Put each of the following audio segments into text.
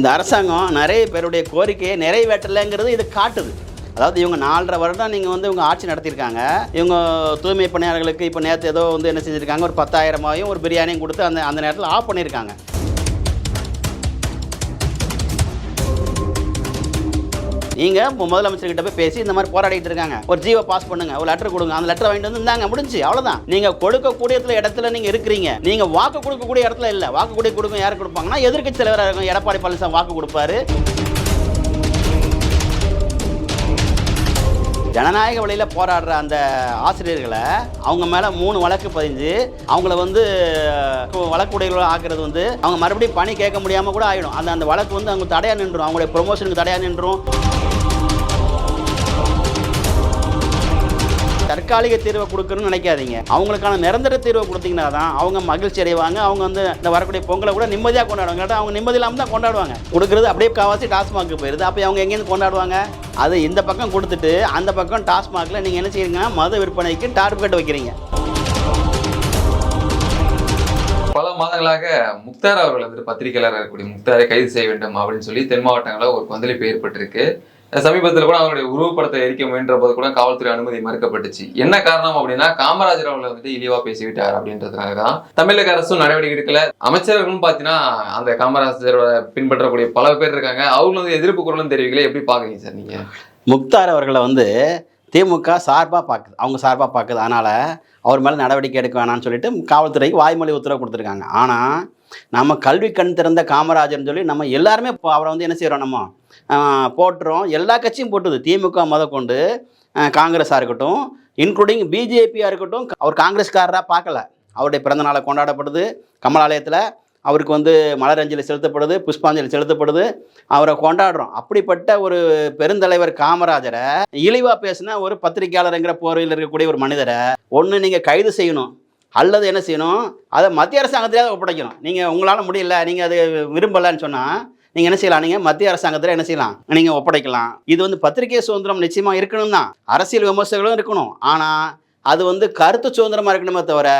இந்த அரசாங்கம் நிறைய பேருடைய கோரிக்கையை நிறைவேற்றலைங்கிறது இது காட்டுது. அதாவது இவங்க நாலரை வருடம் நீங்கள் வந்து இவங்க ஆட்சி நடத்தியிருக்காங்க. இவங்க தூய்மை பணியாளர்களுக்கு இப்போ நேற்று ஏதோ வந்து என்ன செஞ்சுருக்காங்க? ஒரு பத்தாயிரமாவையும் ஒரு பிரியாணியும் கொடுத்து அந்த அந்த நேரத்தில் ஆஃப் பண்ணியிருக்காங்க. நீங்கள் முதலமைச்சர்கிட்ட போய் பேசி இந்த மாதிரி போராடிட்டு இருக்காங்க. ஒரு ஜீவ பாஸ் பண்ணுங்க ஒரு லெட்டர் கொடுங்க அந்த லெட்டர் வாங்கிட்டு வந்து இருந்தாங்க முடிஞ்சு அவ்வளவுதான். நீங்க கொடுக்கக்கூடிய இடத்துல நீங்க இருக்கிறீங்க. நீங்க வாக்கு கொடுக்கக்கூடிய இடத்துல இல்ல. வாக்கு கூட கொடுக்க யார் கொடுப்பாங்கன்னா எதிர்க்கட்சி தலைவராக இருக்கும் எடப்பாடி பழனிசாமி வாக்கு கொடுப்பாரு. ஜனநாயக வழியில் போராடுற அந்த ஆசிரியர்களை அவங்க மேலே மூணு வழக்கு பதிஞ்சு அவங்கள வந்து வழக்குடையர்களாக ஆக்குறது வந்து அவங்க மறுபடியும் பணி கேட்க முடியாமல் கூட ஆகிடும் அந்த அந்த வழக்கு வந்து அவங்க தடையாக நின்றும் அவங்களுடைய ப்ரொமோஷனுக்கு தடையாக நின்றும் தற்காலிக தீர்வை கொடுக்கணும்னு நினைக்காதீங்க. அவங்களுக்கான நிரந்தர தீர்வை கொடுத்தீங்கன்னா தான் அவங்க மகிழ்ச்சி அடைவாங்க. அவங்க வந்து இந்த வரக்கூடிய பொங்கலை கூட நிம்மதியாக கொண்டாடுவாங்க. அவங்க நிம்மதி இல்லாமல் தான் கொண்டாடுவாங்க. கொடுக்குறது அப்படியே காவாசி டாஸ்மாக்கு போயிருது. அப்போ அவங்க எங்கேருந்து கொண்டாடுவாங்க? அது இந்த பக்கம் கொடுத்துட்டு அந்த பக்கம் டாஸ்மாகில் நீங்கள் என்ன செய்றீங்கன்னா மது விற்பனைக்கு டார்கெட் வைக்கிறீங்க. பல மாதங்களாக முக்தார் அவர்கள் வந்துட்டு பத்திரிகையாளர் இருக்கக்கூடிய முக்தாரை கைது செய்ய வேண்டும் அப்படின்னு சொல்லி தென் மாவட்டங்களில் ஒரு கொந்தளிப்பு ஏற்பட்டிருக்கு. சமீபத்தில் கூட அவருடைய உருவப்படத்தை எரிக்க முயன்ற போது கூட காவல்துறை அனுமதி மறுக்கப்பட்டுச்சு. என்ன காரணம் அப்படின்னா காமராஜர் அவர்களை வந்துட்டு இழிவா பேசிவிட்டார் அப்படின்றதுக்காக தான் தமிழக அரசும் நடவடிக்கை எடுக்கல. அமைச்சர்களும் பார்த்தீங்கன்னா அந்த காமராஜரோட பின்பற்றக்கூடிய பல பேர் இருக்காங்க. அவங்களும் வந்து எதிர்ப்பு குரலும் தெரிவிக்கல. எப்படி பாக்குறீங்க சார் நீங்க? முக்தார் அவர்களை வந்து திமுக சார்பாக பார்க்குது அவங்க சார்பாக பார்க்குது அதனால் அவர் மேலே நடவடிக்கை எடுக்க வேணாம்னு சொல்லிட்டு காவல்துறைக்கு வாய்மொழி உத்தரவு கொடுத்துருக்காங்க. ஆனால் நம்ம கல்வி கண் திறந்த காமராஜர்னு சொல்லி நம்ம எல்லாருமே இப்போ அவரை வந்து என்ன செய்கிறோம் நம்ம போட்டுரும் போட்டுறோம். எல்லா கட்சியும் போட்டுது. திமுக முத கொண்டு காங்கிரஸாக இருக்கட்டும் இன்க்ளூடிங் பிஜேபியாக இருக்கட்டும் அவர் காங்கிரஸ்காரராக பார்க்கல. அவருடைய பிறந்த நாளை கொண்டாடப்படுது. கமலாலயத்தில் அவருக்கு வந்து மலரஞ்சலி செலுத்தப்படுது புஷ்பாஞ்சலி செலுத்தப்படுது. அவரை கொண்டாடுறோம். அப்படிப்பட்ட ஒரு பெருந்தலைவர் காமராஜரை இழிவாக பேசின ஒரு பத்திரிகையாளருங்கிற போர்வையில் இருக்கக்கூடிய ஒரு மனிதரை ஒன்று நீங்கள் கைது செய்யணும் அல்லது என்ன செய்யணும் அதை மத்திய அரசாங்கத்திலேயே ஒப்படைக்கணும். நீங்கள் உங்களால் முடியல நீங்கள் அது விரும்பலைன்னு சொன்னால் நீங்கள் என்ன செய்யலாம்? நீங்கள் மத்திய அரசாங்கத்தில் என்ன செய்யலாம்? நீங்கள் ஒப்படைக்கலாம். இது வந்து பத்திரிகை சுதந்திரம் நிச்சயமாக இருக்கணும் தான். அரசியல் விமர்சகர்களும் இருக்கணும். ஆனால் அது வந்து கருத்து சுதந்திரமாக இருக்கணுமே தவிர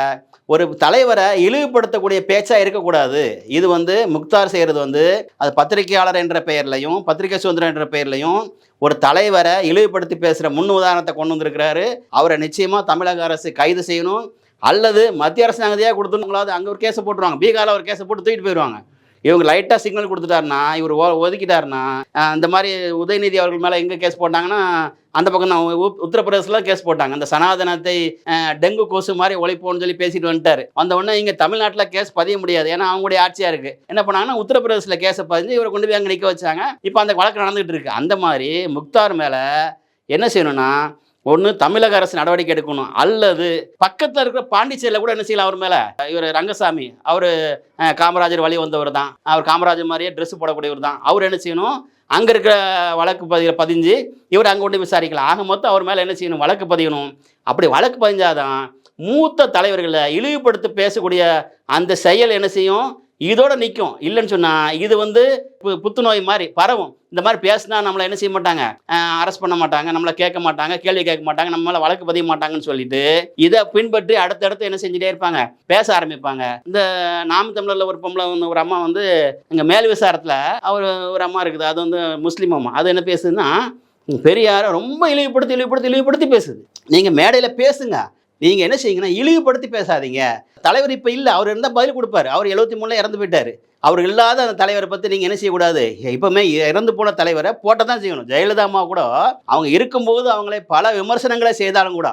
ஒரு தலைவரை இழிவுபடுத்தக்கூடிய பேச்சாக இருக்கக்கூடாது. இது வந்து முக்தார் செய்கிறது வந்து அது பத்திரிகையாளர் என்ற பெயர்லையும் பத்திரிகை சுதந்திரம் என்ற பெயர்லையும் ஒரு தலைவரை இழிவுபடுத்தி பேசுகிற முன் உதாரணத்தை கொண்டு வந்திருக்கிறாரு. அவரை நிச்சயமாக தமிழக அரசு கைது செய்யணும். அல்லது மத்திய அரசாங்கத்தையாக கொடுத்துருங்களாவது அங்கே ஒரு கேஸை போட்டுருவாங்க. பீகாரில் ஒரு கேஸை போட்டு தூக்கிட்டு போயிடுவாங்க. இவங்க லைட்டாக சிக்னல் கொடுத்துட்டாருன்னா இவர் ஓ ஒதுக்கிட்டாருன்னா அந்த இந்த மாதிரி உதயநிதி அவர்கள் மேலே எங்கே கேஸ் போட்டாங்கன்னா அந்த பக்கம் தான். உ- கேஸ் போட்டாங்க. அந்த சனாதனத்தை டெங்கு கொசு மாதிரி ஒழிப்போம்னு சொல்லி பேசிட்டு வந்துட்டார். வந்த உடனே இங்கே தமிழ்நாட்டில் கேஸ் பதிய முடியாது. ஏன்னா அவங்களுடைய ஆட்சியாக இருக்குது என்ன பண்ணாங்கன்னா உத்தரப்பிரதேசில் கேஸை பதிஞ்சு இவரை கொண்டு போய் அங்கே நிற்க வச்சாங்க. இப்போ அந்த வழக்கு நடந்துகிட்டு இருக்கு. அந்த மாதிரி முக்தார் மேலே என்ன செய்யணும்னா ஒன்று தமிழக அரசு நடவடிக்கை எடுக்கணும். அல்லது பக்கத்தில் இருக்கிற பாண்டிச்சேரியில் கூட என்ன செய்யலாம் அவர் மேலே? இவர் ரங்கசாமி அவர் காமராஜர் வழி வந்தவர் தான். அவர் காமராஜர் மாதிரியே ட்ரெஸ் போடக்கூடியவர் தான். அவர் என்ன செய்யணும்? அங்கே இருக்கிற வழக்கு பதிவில் பதிஞ்சு இவர் அங்கே கொண்டு விசாரிக்கலாம். ஆக மொத்தம் அவர் மேலே என்ன செய்யணும்? வழக்கு பதியணும். அப்படி வழக்கு பதிஞ்சாதான் மூத்த தலைவர்களை இழிவுபடுத்தி பேசக்கூடிய அந்த செயல் என்ன செய்யும்? இதோட நிற்கும் இல்லைன்னு சொன்னால் இது வந்து பு- புத்துநோய் மாதிரி பரவும். இந்த மாதிரி பேசினா நம்மளை என்ன செய்ய மாட்டாங்க? அரெஸ்ட் பண்ண மாட்டாங்க. நம்மளை கேட்க மாட்டாங்க. கேள்வி கேட்க மாட்டாங்க. நம்ம மேலே வழக்கு பதிய மாட்டாங்கன்னு சொல்லிட்டு இதை பின்பற்றி அடுத்தடுத்து என்ன செஞ்சுட்டே இருப்பாங்க? பேச ஆரம்பிப்பாங்க. இந்த நாம் தமிழரில் ஒரு பொம்பளை வந்து ஒரு அம்மா வந்து இங்கே மேல் விசாரத்தில் அவர் ஒரு அம்மா இருக்குது. அது வந்து முஸ்லீம் அம்மா. அது என்ன பேசுதுன்னா பெரியாரை ரொம்ப இழிவுபடுத்தி இழிவுபடுத்தி இழிவுபடுத்தி பேசுது. நீங்கள் மேடையில் பேசுங்க. நீங்கள் என்ன செய்யுங்கன்னா இழிவுபடுத்தி பேசாதீங்க. தலைவர் இப்போ இல்லை அவர் இருந்தால் பதில் கொடுப்பார். அவர் எழுபத்தி மூணில் இறந்து போயிட்டார். அவர் இல்லாத அந்த தலைவரை பற்றி நீங்கள் என்ன செய்யக்கூடாது? எப்பவுமே இறந்து போன தலைவரை போட்ட தான் செய்யணும். ஜெயலலிதா அம்மா கூட அவங்க இருக்கும்போது அவங்களே பல விமர்சனங்களை செய்தாலும் கூட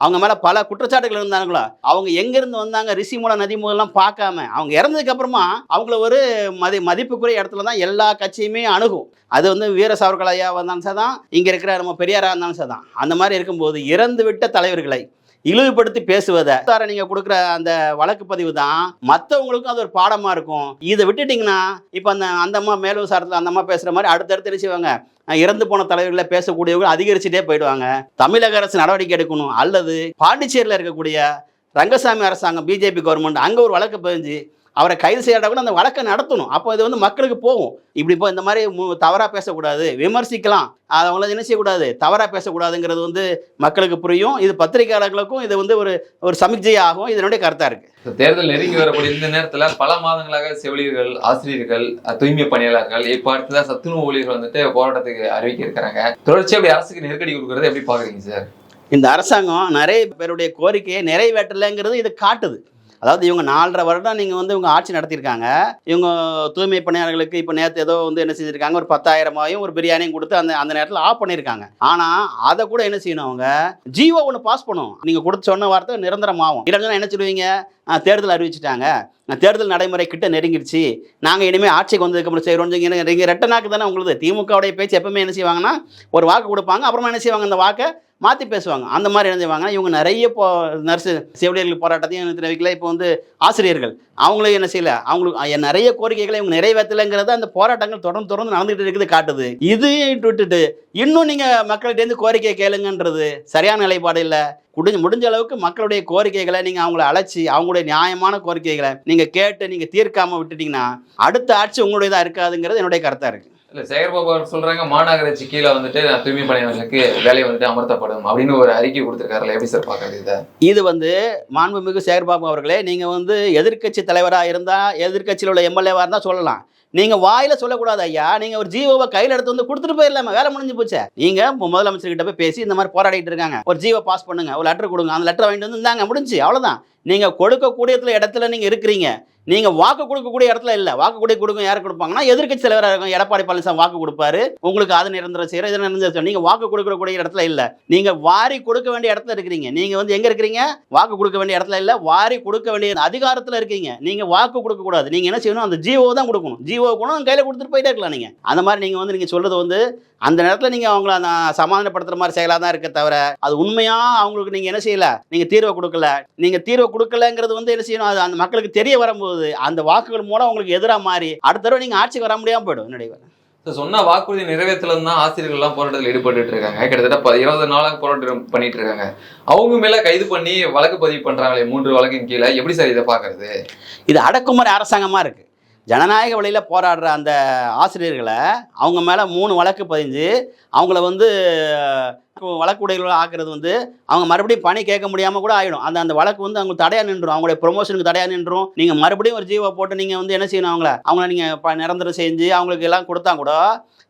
அவங்க மேலே பல குற்றச்சாட்டுகள் இருந்தாங்களா அவங்க எங்கேருந்து வந்தாங்க ரிஷி நதி மூலம் பார்க்காம அவங்க இறந்ததுக்கப்புறமா அவங்கள ஒரு மதி மதிப்புக்குரிய இடத்துல தான் எல்லா கட்சியுமே அணுகும். அது வந்து வீர சாவர்கள் இருந்தாலும் வந்தாலும் சரிதான் இங்கே இருக்கிற நம்ம பெரியாராக இருந்தாலும் சரிதான் அந்த மாதிரி இருக்கும்போது இறந்து விட்ட தலைவர்களை இழிவுபடுத்தி பேசுவதை. நீங்க கொடுக்குற அந்த வழக்கு பதிவு தான் மற்றவங்களுக்கும் அது ஒரு பாடமா இருக்கும். இதை விட்டுட்டீங்கன்னா இப்போ அந்த அந்த அம்மா மேல் விசாரத்தில் அந்த அம்மா பேசுற மாதிரி அடுத்தடுத்து என்ன செய்வாங்க? இறந்து போன தலைவர்களை பேசக்கூடியவங்க அதிகரிச்சுட்டே போயிடுவாங்க. தமிழக அரசு நடவடிக்கை எடுக்கணும். அல்லது பாண்டிச்சேரியில் இருக்கக்கூடிய ரங்கசாமி அரசாங்கம் பிஜேபி கவர்மெண்ட் அங்கே ஒரு வழக்கு பதிஞ்சு அவரை கைது செய்யாட்டா கூட அந்த வழக்கை நடத்தணும். அப்போ இது வந்து மக்களுக்கு போகும். இப்படி இப்போ இந்த மாதிரி மு- தவறா பேசக்கூடாது. விமர்சிக்கலாம். அதை அவங்கள என்ன செய்யக்கூடாது? தவறா பேசக்கூடாதுங்கிறது வந்து மக்களுக்கு புரியும். இது பத்திரிகையாளர்களுக்கும் இது வந்து ஒரு ஒரு சமிக்ஜை ஆகும் இதனுடைய கருத்தா இருக்கு. இப்ப தேர்தல் நெருங்கி வரக்கூடிய இந்த நேரத்துல பல மாதங்களாக செவிலியர்கள் ஆசிரியர்கள் தூய்மை பணியாளர்கள் இப்போ அடுத்ததான் சத்துணவு ஊழியர்கள் வந்துட்டு போராட்டத்துக்கு அறிவிக்க இருக்கிறாங்க. தொடர்ச்சி அப்படி அரசுக்கு நெருக்கடி கொடுக்கறது எப்படி பாக்குறீங்க சார்? இந்த அரசாங்கம் நிறைய பேருடைய கோரிக்கையை நிறைவேற்றலைங்கிறது இது காட்டுது. அதாவது இவங்க நாலரை வருடம் நீங்கள் வந்து இவங்க ஆட்சி நடத்தியிருக்காங்க. இவங்க தூய்மை பணியாளர்களுக்கு இப்போ நேற்று ஏதோ வந்து என்ன செஞ்சுருக்காங்க? ஒரு பத்தாயிரமாயும் ஒரு பிரியாணியும் கொடுத்து அந்த அந்த நேரத்தில் ஆஃப் பண்ணியிருக்காங்க. ஆனால் அதை கூட என்ன செய்யணும் அவங்க? ஜீவோ ஒன்று பாஸ் பண்ணும். நீங்கள் கொடுத்து சொன்ன வார்த்தை நிரந்தரமாகும் இல்லைன்னா என்ன சொல்லுவீங்க? தேர்தல் அறிவிச்சிட்டாங்க. தேர்தல் நடைமுறை கிட்ட நெருங்கிடுச்சு நாங்கள் இனிமேல் ஆட்சிக்கு வந்ததுக்கப்புறம் செய்கிறோம் நீங்கள் ரெட்டனாக்கு தானே உங்களுக்கு திமுகவுடைய பேச்சு எப்பவுமே என்ன செய்வாங்கன்னா ஒரு வாக்கு கொடுப்பாங்க. அப்புறமா என்ன செய்வாங்க? அந்த வாக்கை மாற்றி பேசுவாங்க. அந்த மாதிரி என்ன செய்வாங்கன்னா இவங்க நிறைய போ நர்ஸு செவிலியர்கள் போராட்டத்தையும் தெரிவிக்கல இப்போ வந்து ஆசிரியர்கள். அவங்களும் என்ன செய்யல? அவங்களுக்கு நிறைய கோரிக்கைகளை இவங்க நிறைவேற்றலைங்கிறத அந்த போராட்டங்கள் தொடர்ந்து தொடர்ந்து நடந்துகிட்டு இருக்குது காட்டுது. இதையும் விட்டுட்டு இன்னும் நீங்கள் மக்கள்கிட்டேருந்து கோரிக்கை கேளுங்கன்றது சரியான நிலைப்பாடு இல்லை. முடிஞ்ச முடிஞ்ச அளவுக்கு மக்களுடைய கோரிக்கைகளை நீங்கள் அவங்கள அழைச்சி அவங்களுடைய நியாயமான கோரிக்கைகளை நீங்கள் கேட்டு நீங்கள் தீர்க்காமல் விட்டுட்டீங்கன்னா அடுத்த ஆட்சி உங்களுடையதாக இருக்காதுங்கிறது என்னுடைய கருத்தாக இருக்குது இல்லை சேகர்பாபு சொல்கிறாங்க மாநகராட்சி கீழே வந்துட்டு நான் தூய்மை பணியாளர்களுக்கு வேலை வந்துட்டு அமர்த்தப்படும் அப்படின்னு ஒரு அறிக்கை கொடுத்திருக்காருல்ல. எப்படி சார் பார்க்குறது இதை இது வந்து மாண்புமிகு சேகர்பாபு அவர்களே நீங்கள் வந்து எதிர்க்கட்சி தலைவராக இருந்தால் எதிர்கட்சியில் உள்ள எம்எல்ஏவாக இருந்தால் சொல்லலாம். நீங்கள் வாயில சொல்லக்கூடாது ஐயா. நீங்கள் ஒரு ஜீவோவை கையில் எடுத்து வந்து கொடுத்துட்டு போயிடலாமா வேலை முடிஞ்சு போச்சே. நீங்கள் முதலமைச்சர்கிட்ட போய் பேசி இந்த மாதிரி போராடிட்டு இருக்காங்க. ஒரு ஜீவோ பாஸ் பண்ணுங்க ஒரு லெட்டர் கொடுங்க அந்த லெட்டர் வாங்கிட்டு வந்து இருந்தாங்க முடிஞ்சு அவ்வளோதான் நீங்கள் கொடுக்கக்கூடிய இடத்துல நீங்கள் இருக்கிறீங்க. நீங்கள் வாக்கு கொடுக்கக்கூடிய இடத்துல இல்லை. வாக்கு கூட கொடுக்க யார் கொடுப்பாங்கன்னா எதிர்க்கட்சி தலைவராக இருக்கும் எடப்பாடி பழனிசாமி வாக்கு கொடுப்பாரு. உங்களுக்கு அது நிரந்தரம் செய்யற இது நிரந்தரம் செய்யற. நீங்க வாக்கு கொடுக்கக்கூடிய இடத்துல இல்லை. நீங்க வாரி கொடுக்க வேண்டிய இடத்துல இருக்கிறீங்க. நீங்க வந்து எங்க இருக்கிறீங்க? வாக்கு கொடுக்க வேண்டிய இடத்துல இல்ல. வாரி கொடுக்க வேண்டிய அதிகாரத்துல இருக்கீங்க. நீங்க வாக்கு கொடுக்க கூடாது. நீங்க என்ன செய்யணும்? அந்த ஜிஓ தான் கொடுக்கணும். ஜிஓ கூட கையில கொடுத்துட்டு போயிட்டே இருக்கலாம் நீங்க. அந்த மாதிரி நீங்க வந்து நீங்க சொல்றது வந்து அந்த நேரத்துல நீங்க அவங்கள அந்த சமாதானப்படுத்துற மாதிரி செயலா தான் இருக்க தவிர அது உண்மையா அவங்களுக்கு நீங்க என்ன செய்யல? நீங்க தீர்வை கொடுக்கல. நீங்க தீர்வை கொடுக்கலங்கிறது வந்து என்ன செய்யணும்? அது அந்த மக்களுக்கு தெரிய வரும்போது அந்த வாக்குகள் மூலம் உங்களுக்கு எதிராக மாறி அடுத்த தடவை நீங்க ஆட்சிக்கு வர முடியாம போயிடும் என்னுடைய So, சொன்ன வாக்குறுதி நிறைவேற்றலாம் தான் ஆசிரியர்கள் எல்லாம் போராட்டத்தில் ஈடுபட்டு இருக்காங்க. கிட்டத்தட்ட இருபது நாளாக போராட்டம் பண்ணிட்டு இருக்காங்க. அவங்க மேல கைது பண்ணி வழக்கு பதிவு பண்றாங்களே மூன்று வழக்கின் கீழே. எப்படி சார் இதை பாக்குறது இது அடக்குமுறை அரசாங்கமாக இருக்குது ஜனநாயக வழியில் போராடுற அந்த ஆசிரியர்களை அவங்க மேலே மூணு வழக்கு பதிஞ்சு அவங்கள வந்து வழக்குடைகளை ஆக்குறது வந்து அவங்க மறுபடியும் பணி கேட்க முடியாமல் கூட ஆகிடும் அந்த அந்த வழக்கு வந்து அவங்க தடையாக நின்றும் அவங்களுடைய ப்ரொமோஷனுக்கு தடையாக நின்றும் நீங்கள் மறுபடியும் ஒரு ஜீவோ போட்டு நீங்கள் வந்து என்ன செய்யணும் அவங்கள? அவங்கள நீங்கள் நிரந்தரம் செஞ்சு அவங்களுக்கு எல்லாம் கொடுத்தா கூட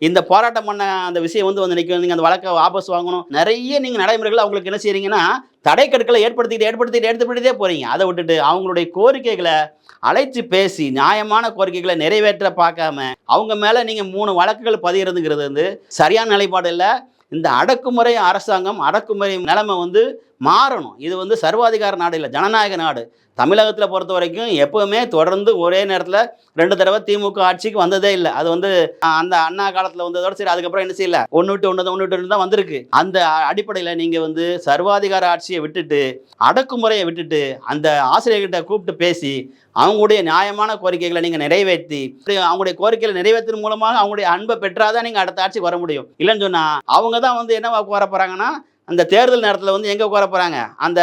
இந்த போராட்டம் பண்ண அந்த விஷயம் வந்து வந்து நிற்கும் நீங்கள் அந்த வழக்கை வாபஸ் வாங்கணும். நிறைய நீங்கள் நடைமுறைகள் அவங்களுக்கு என்ன செய்கிறீங்கன்னா தடை கற்களை ஏற்படுத்திக்கிட்டு ஏற்படுத்திக்கிட்டு ஏற்படுத்திட்டே போகிறீங்க அதை விட்டுட்டு அவங்களுடைய கோரிக்கைகளை அழைச்சி பேசி நியாயமான கோரிக்கைகளை நிறைவேற்ற பார்க்காம அவங்க மேலே நீங்கள் மூணு வழக்குகள் பதிகிறதுங்கிறது வந்து சரியான நிலைப்பாடு இல்லை. இந்த அடக்குமுறை அரசாங்கம் அடக்குமுறை நிலைமை வந்து மாறணும். இது வந்து சர்வாதிகார நாடு இல்லை ஜனநாயக நாடு. தமிழகத்தில் பொறுத்த வரைக்கும் எப்போவுமே தொடர்ந்து ஒரே நேரத்தில் ரெண்டு தடவை திமுக ஆட்சிக்கு வந்ததே இல்லை. அது வந்து அந்த அண்ணா காலத்தில் வந்ததோட சரி அதுக்கப்புறம் என்ன செய்யல? ஒன்று விட்டு ஒன்று ஒன்று விட்டு தான் வந்திருக்கு. அந்த அடிப்படையில் நீங்கள் வந்து சர்வாதிகார ஆட்சியை விட்டுட்டு அடக்குமுறையை விட்டுட்டு அந்த ஆசிரியர்கிட்ட கூப்பிட்டு பேசி அவங்களுடைய நியாயமான கோரிக்கைகளை நீங்கள் நிறைவேற்றி அவங்களுடைய கோரிக்கைகளை நிறைவேற்றின் மூலமாக அவங்களுடைய அன்பை பெற்றாதான் நீங்கள் அடுத்த ஆட்சி வர முடியும். இல்லைன்னு சொன்னால் அவங்க தான் வந்து என்ன வர போகிறாங்கன்னா அந்த தேர்தல் நேரத்தில் வந்து எங்கே உட்கார போகிறாங்க அந்த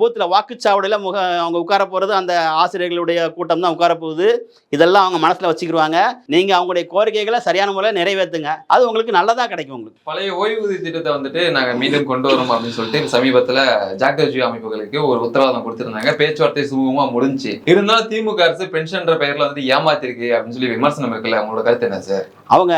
பூத்தில் வாக்குச்சாவடியில் முக அவங்க உட்கார போகிறது அந்த ஆசிரியர்களுடைய கூட்டம் தான் உட்கார போகுது. இதெல்லாம் அவங்க மனசில் வச்சுக்கிருவாங்க. நீங்கள் அவங்களுடைய கோரிக்கைகளை சரியான முறையில் நிறைவேற்றுங்க அது உங்களுக்கு நல்லதாக கிடைக்கும் உங்களுக்கு. பழைய ஓய்வூதிய திட்டத்தை வந்துட்டு நாங்க மீண்டும் கொண்டு வரோம் அப்படின்னு சொல்லிட்டு சமீபத்துல ஜாக்டோஜி அமைப்புகளுக்கு ஒரு உத்தரவாதம் கொடுத்திருந்தாங்க. பேச்சுவார்த்தை சுமூகமா முடிஞ்சு. இருந்தாலும் திமுக அரசு பென்ஷன்ற பெயர்ல வந்துட்டு ஏமாத்திருக்கு அப்படின்னு சொல்லி விமர்சனம் இருக்குல்ல. உங்களோட கருத்து என்ன சார்? அவங்க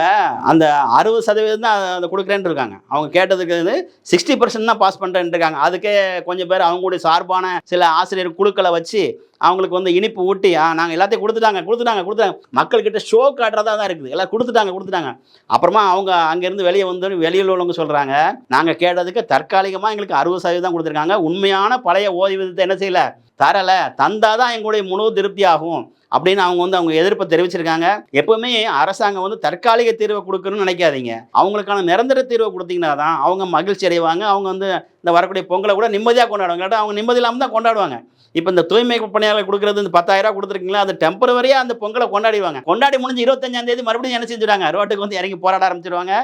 அந்த அறுபது சதவீதம் தான் அதை கொடுக்குறேன்னு இருக்காங்க. அவங்க கேட்டதுக்கு வந்து சிக்ஸ்டி பர்சன்ட் தான் பாஸ் பண்ணுறேன்ட்டு இருக்காங்க அதுக்கே கொஞ்சம் பேர் அவங்களுடைய சார்பான சில ஆசிரியர் குழுக்களை வச்சு அவங்களுக்கு வந்து இனிப்பு ஊட்டி ஆ நாங்கள் எல்லாத்தையும் கொடுத்துட்டாங்க கொடுத்துட்டாங்க கொடுத்துட்டாங்க. மக்கள்கிட்ட ஷோ காட்டுறதா தான் இருக்குது. எல்லாம் கொடுத்துட்டாங்க கொடுத்துட்டாங்க. அப்புறமா அவங்க அங்கேருந்து வெளியே வந்து வெளியில் உள்ளவங்க சொல்கிறாங்க நாங்கள் கேட்டதுக்கு தற்காலிகமாக எங்களுக்கு அறுபது சதவீதம் கொடுத்துருக்காங்க. உண்மையான பழைய ஓய்வூதியத்தை என்ன செய்யலை? தரலை தந்தாதான் எங்களுடைய முழு திருப்தி ஆகும் அப்படின்னு அவங்க வந்து அவங்க எதிர்ப்பை தெரிவிச்சிருக்காங்க. எப்பவுமே அரசாங்கம் வந்து தற்காலிக தீர்வை கொடுக்கணும்னு நினைக்காதீங்க. அவங்களுக்கான நிரந்தர தீர்வை கொடுத்தீங்கன்னா தான் அவங்க மகிழ்ச்சி அடைவாங்க. அவங்க வந்து இந்த வரக்கூடிய பொங்கலை கூட நிம்மதியாக கொண்டாடுவாங்க. இல்லாட்டா அவங்க நிம்மதி இல்லாமல் தான் கொண்டாடுவாங்க. இப்போ இந்த தூய்மை பணியாளர் கொடுக்குறது இந்த பத்தாயிரம் கொடுத்துருக்கீங்களா அது டெம்பரவரியாக அந்த பொங்கலை கொண்டாடிவாங்க கொண்டாடி முடிஞ்சு இருபத்தஞ்சாம் தேதி மறுபடியும் என்ன செஞ்சுடுவாங்க ரோட்டுக்கு வந்து இறங்கி போராட ஆரம்பிச்சிடுவாங்க.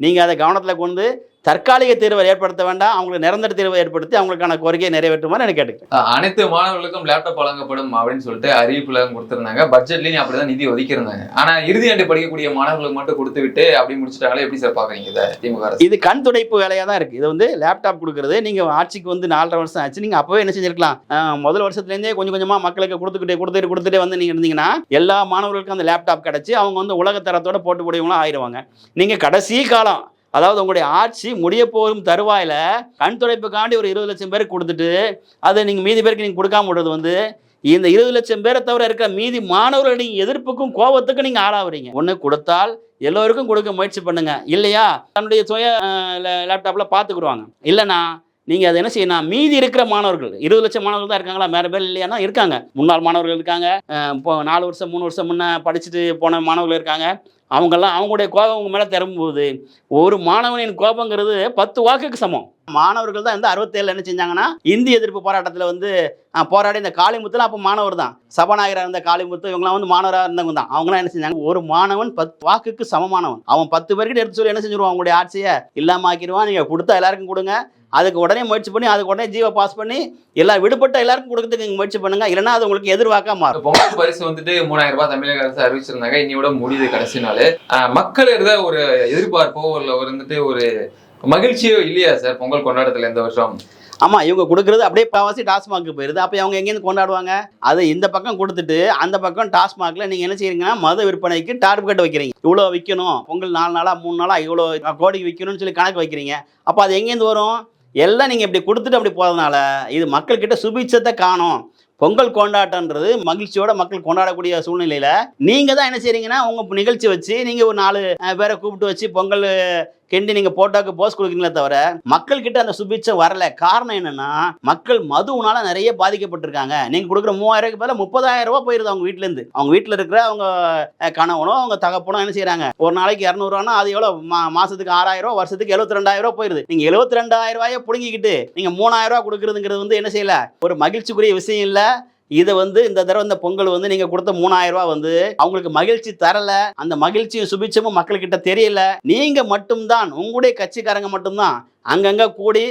நீங்கள் அதை கவனத்தில் கொண்டு தற்காலிக தீர்வை ஏற்படுத்த வேண்டாம் அவங்களுக்கு நிரந்தர தீர்வை ஏற்படுத்தி அவங்களுக்கான கோரிக்கையை நிறைவேற்றுமாறு எனக்கு கேட்டுக்கிறேன். அனைத்து மாணவர்களுக்கும் லேப்டாப் வழங்கப்படும் அப்படின்னு சொல்லிட்டு அறிவிப்புல கொடுத்திருந்தாங்க. பட்ஜெட்லயும் அப்படிதான் நிதி ஒதுக்கியிருந்தாங்க ஆனா இறுதி ஆண்டு படிக்கக்கூடிய மாணவர்களுக்கு மட்டும் கொடுத்து விட்டு அப்படி முடிச்சிட்டாங்களே எப்படி சார் பாக்குறீங்க இதை? திமுக இது கண் துடைப்பு வேலையாக தான் இருக்குது இது வந்து லேப்டாப் கொடுக்குறது. நீங்கள் ஆட்சிக்கு வந்து நாலரை வருஷம் ஆச்சு. நீங்கள் அப்போவே என்ன செஞ்சிருக்கலாம்? முதல் வருஷத்துலேருந்தே கொஞ்சம் கொஞ்சமாக மக்களுக்கு கொடுத்துக்கிட்டே கொடுத்துட்டு கொடுத்துட்டே வந்து நீங்கள் இருந்தீங்கன்னா எல்லா மாணவர்களுக்கும் அந்த லேப்டாப் கிடச்சி அவங்க வந்து உலகத்தரத்தோட போட்டு கூடியவங்களாம் ஆயிடுவாங்க. நீங்கள் கடைசி காலம் அதாவது உங்களுடைய ஆட்சி முடிய போகும் தருவாயில் கண் துடைப்புக்காண்டி ஒரு இருபது லட்சம் பேருக்கு கொடுத்துட்டு அதை நீங்கள் மீதி பேருக்கு நீங்கள் கொடுக்காம விடுறது வந்து இந்த இருபது லட்சம் பேரை தவிர இருக்கிற மீதி மாணவர்கள் நீங்கள் எதிர்ப்புக்கும் கோபத்துக்கும் நீங்கள் ஆளாகிறீங்க ஒன்று கொடுத்தால் எல்லோருக்கும் கொடுக்க முயற்சி பண்ணுங்க. இல்லையா? தன்னுடைய சுய லேப்டாப்பில் பார்த்துக்குருவாங்க இல்லைனா நீங்கள் அதை என்ன செய்யணும்? மீதி இருக்கிற மாணவர்கள் இருபது லட்சம் மாணவர்கள் தான் இருக்காங்களா? வேறு பேர் இல்லையானா இருக்காங்க. முன்னாள் மாணவர்கள் இருக்காங்க. இப்போ நாலு வருஷம் மூணு வருஷம் முன்னே படிச்சுட்டு போன மாணவர்கள் இருக்காங்க. அவங்கெல்லாம் அவங்களுடைய கோபம் உங்க மேலே திரும்பும்போது ஒரு மாணவனின் கோபங்கிறது பத்து வாக்குக்கு சமம். மாணவர்கள் தான் வந்து அறுபத்தேழில் என்ன செஞ்சாங்கன்னா இந்திய எதிர்ப்பு போராட்டத்தில் வந்து போராடி இந்த காளிமுத்துலாம் அப்போ மாணவர் தான். சபாநாயகராக இருந்த காளிமுத்து இவங்கலாம் வந்து மாணவராக இருந்தவங்க தான். அவங்களாம் என்ன செஞ்சாங்க ஒரு மாணவன் பத்து வாக்குக்கு சமமானவன். அவன் பத்து பேர்கிட்ட எடுத்து சொல்லி என்ன செஞ்சிருவான் அவங்களுடைய ஆட்சியை? இல்லாம ஆக்கிடுவான் நீங்கள் கொடுத்தா எல்லாருக்கும் கொடுங்க. அதுக்கு உடனே முயற்சி பண்ணி அதுக்கு உடனே ஜீவ பாஸ் பண்ணி எல்லா விடுபட்ட எல்லாருக்கும் கொடுக்கறதுக்கு நீங்க முயற்சி பண்ணுங்க. இல்லைன்னா அது உங்களுக்கு எதிர்வாக்கா மாறும். பொங்கல் பரிசு வந்துட்டு மூணாயிரம் ரூபாய் தமிழக அரசு அறிவிச்சிருந்தாங்க. இன்னையோட முடியுது கடைசி நாள். மக்கள் இருந்த ஒரு எதிர்பார்ப்போ இல்ல ஒரு வந்துட்டு ஒரு மகிழ்ச்சியோ இல்லையா சார் பொங்கல் கொண்டாட்டத்துல இந்த வருஷம்? ஆமா இவங்க கொடுக்கறது அப்படியே பாவாசி டாஸ்மாக்கு போயிருது. அப்போ அவங்க எங்கேருந்து கொண்டாடுவாங்க? அதை இந்த பக்கம் கொடுத்துட்டு அந்த பக்கம் டாஸ்மாக்ல நீங்க என்ன செய்றீங்கன்னா மத விற்பனைக்கு டார்கெட் வைக்கிறீங்க. இவ்வளோ விற்கணும் பொங்கல் நாலு நாளா மூணு நாளா இவ்வளோ கோடிக்கு விற்கணும்னு சொல்லி கணக்கு வைக்கிறீங்க. அப்போ அது எங்கேருந்து வரும்? எல்லாம் நீங்கள் இப்படி கொடுத்துட்டு அப்படி போகிறதுனால இது மக்கள்கிட்ட சுபிச்சத்தை காணும். பொங்கல் கொண்டாட்டன்றது மகிழ்ச்சியோட மக்கள் கொண்டாடக்கூடிய சூழ்நிலையில் நீங்கள் தான் என்ன செய்றீங்கன்னா உங்கள் நிகழ்ச்சி வச்சு நீங்கள் ஒரு நாலு பேரை கூப்பிட்டு வச்சு பொங்கல் கெண்டி நீங்க போட்டோக்கு போஸ்ட் கொடுக்குறீங்களே தவிர மக்கள் கிட்ட அந்த சுபிச்சை வரல. காரணம் என்னன்னா மக்கள் மதுவுனால நிறைய பாதிக்கப்பட்டிருக்காங்க. நீங்க கொடுக்குற மூவாயிரம் ரூபாய்க்கு பதிலா முப்பதாயிரம் ரூபாய் போயிருது அவங்க வீட்டுல இருந்து அவங்க வீட்டுல இருக்கிற அவங்க கணவனோ அவங்க தகப்பனோ என்ன செய்யறாங்க ஒரு நாளைக்கு இரநூறுவானா அது எவ்வளவு? மாசத்துக்கு ஆறாயிரம் ரூபாய் வருஷத்துக்கு எழுபத்தி ரெண்டாயிரம் ரூபாய் போயிருது. நீங்க எழுபத்தி ரெண்டாயிரம் ரூபாயை புடுங்கிக்கிட்டு நீங்க மூணாயிரம் ரூபாய் கொடுக்குறதுங்கிறது வந்து என்ன செய்யல? ஒரு மகிழ்ச்சிக்குரிய விஷயம் இல்லை. இதை வந்து இந்த தடவை இந்த பொங்கல் வந்து நீங்க கொடுத்த மூணாயிரம் ரூபாய் வந்து அவங்களுக்கு மகிழ்ச்சி தரல. அந்த மகிழ்ச்சியும் சுபிச்சமும் மக்கள்கிட்ட தெரியல. நீங்க மட்டும்தான் உங்களுடைய கட்சிக்காரங்க மட்டும்தான் அங்கங்க கூடி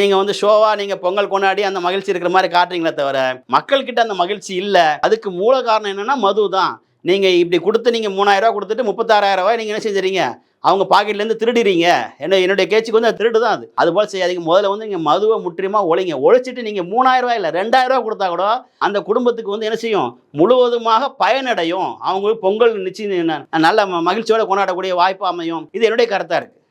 நீங்க வந்து ஷோவா நீங்க பொங்கல் கொண்டாடி அந்த மகிழ்ச்சி இருக்கிற மாதிரி காட்டுறீங்களே தவிர மக்கள்கிட்ட அந்த மகிழ்ச்சி இல்லை. அதுக்கு மூல காரணம் என்னன்னா மது தான் நீங்க இப்படி கொடுத்து நீங்க மூணாயிரம் ரூபாய் கொடுத்துட்டு முப்பத்தாறாயிரம் ரூபாய் நீங்க என்ன செஞ்சீங்க அவங்க பாக்கெட்லேருந்து திருடுறீங்க. என்ன என்னுடைய கேச்சுக்கு வந்து அது திருடு தான் அது. அது போல செய்யாதீங்க. முதல்ல வந்து நீங்கள் மதுவை முற்றிலுமா ஒழிங்க. ஒழிச்சிட்டு நீங்கள் மூணாயிரம் ரூபாய் இல்லை ரெண்டாயிரம் கொடுத்தா கூட அந்த குடும்பத்துக்கு வந்து என்ன செய்யும்? முழுவதுமாக பயனடையும். அவங்களுக்கு பொங்கல் நிச்சயம் நல்ல மகிழ்ச்சியோட கொண்டாடக்கூடிய வாய்ப்பு அமையும். இது என்னுடைய கருத்தாக இருக்குது